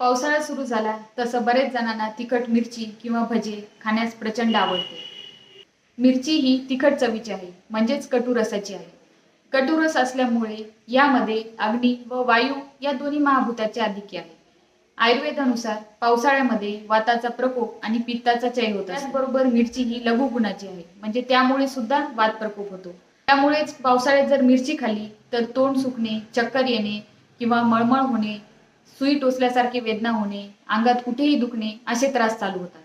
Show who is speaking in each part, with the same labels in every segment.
Speaker 1: पावसाळा सुरू झाला तसं बरेच जणांना तिखट मिरची किंवा भजे खाण्यास प्रचंड आवडते. मिरची ही तिखट चवीची आहे म्हणजेच कटू रसाची आहे. कटू रस असल्यामुळे यामध्ये अग्नी व वायू या दोन्ही महाभूताचे अधिक्य आहे. आयुर्वेदानुसार पावसाळ्यामध्ये वाताचा प्रकोप आणि पित्ताचा चय होतो त्याचबरोबर मिरची ही लघु गुणाची आहे म्हणजे त्यामुळे सुद्धा वात प्रकोप होतो. त्यामुळेच पावसाळ्यात जर मिरची खाल्ली तर तोंड सुकणे चक्कर येणे किंवा मळमळ होणे सुई टोचल्यासारखी वेदना होणे अंगात कुठेही दुखणे असे त्रास चालू होतात.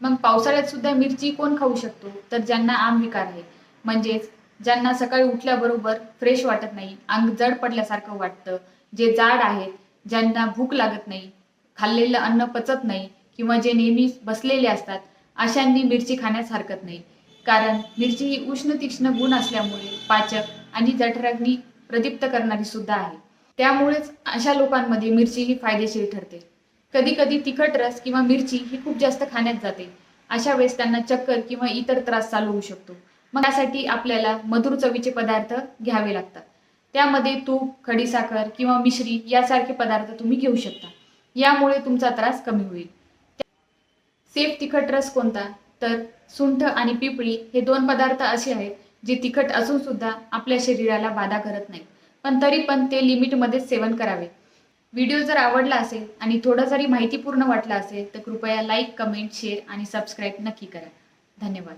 Speaker 1: मग पावसाळ्यात सुद्धा मिरची कोण खाऊ शकतो? तर ज्यांना आम विकार आहे. म्हणजेच ज्यांना सकाळी उठल्याबरोबर फ्रेश वाटत नाही अंग जड पडल्यासारखं वाटतं जे जाड आहेत ज्यांना भूक लागत नाही खाल्लेलं अन्न पचत नाही किंवा जे नेहमी बसलेले असतात अशांनी मिरची खाण्यास हरकत नाही. कारण मिरची ही उष्ण तीक्ष्ण गुण असल्यामुळे पाचक आणि जठराग्नी प्रदीप्त करणारी सुद्धा आहे. त्यामुळेच अशा लोकांमध्ये मिरची ही फायदेशीर ठरते. कधी कधी तिखट रस किंवा मिरची ही खूप जास्त खाण्यात जाते. अशा वेळेस त्यांना चक्कर किंवा इतर त्रास चालू होऊ शकतो. मग त्यासाठी आपल्याला मधुर चवीचे पदार्थ घ्यावे लागतात. त्यामध्ये तूप खडीसाखर किंवा मिश्री यासारखे पदार्थ तुम्ही घेऊ शकता. यामुळे तुमचा त्रास कमी होईल. सेफ तिखट रस कोणता? तर सुंठ आणि पिपळी हे दोन पदार्थ असे आहेत जे तिखट असून सुद्धा आपल्या शरीराला बाधा करत नाहीत. पण तरी पण ते लिमिटमध्येच सेवन करावे. व्हिडिओ जर आवडला असेल आणि थोडं जरी माहितीपूर्ण वाटला असेल तर कृपया लाईक कमेंट शेअर आणि सबस्क्राईब नक्की करा. धन्यवाद.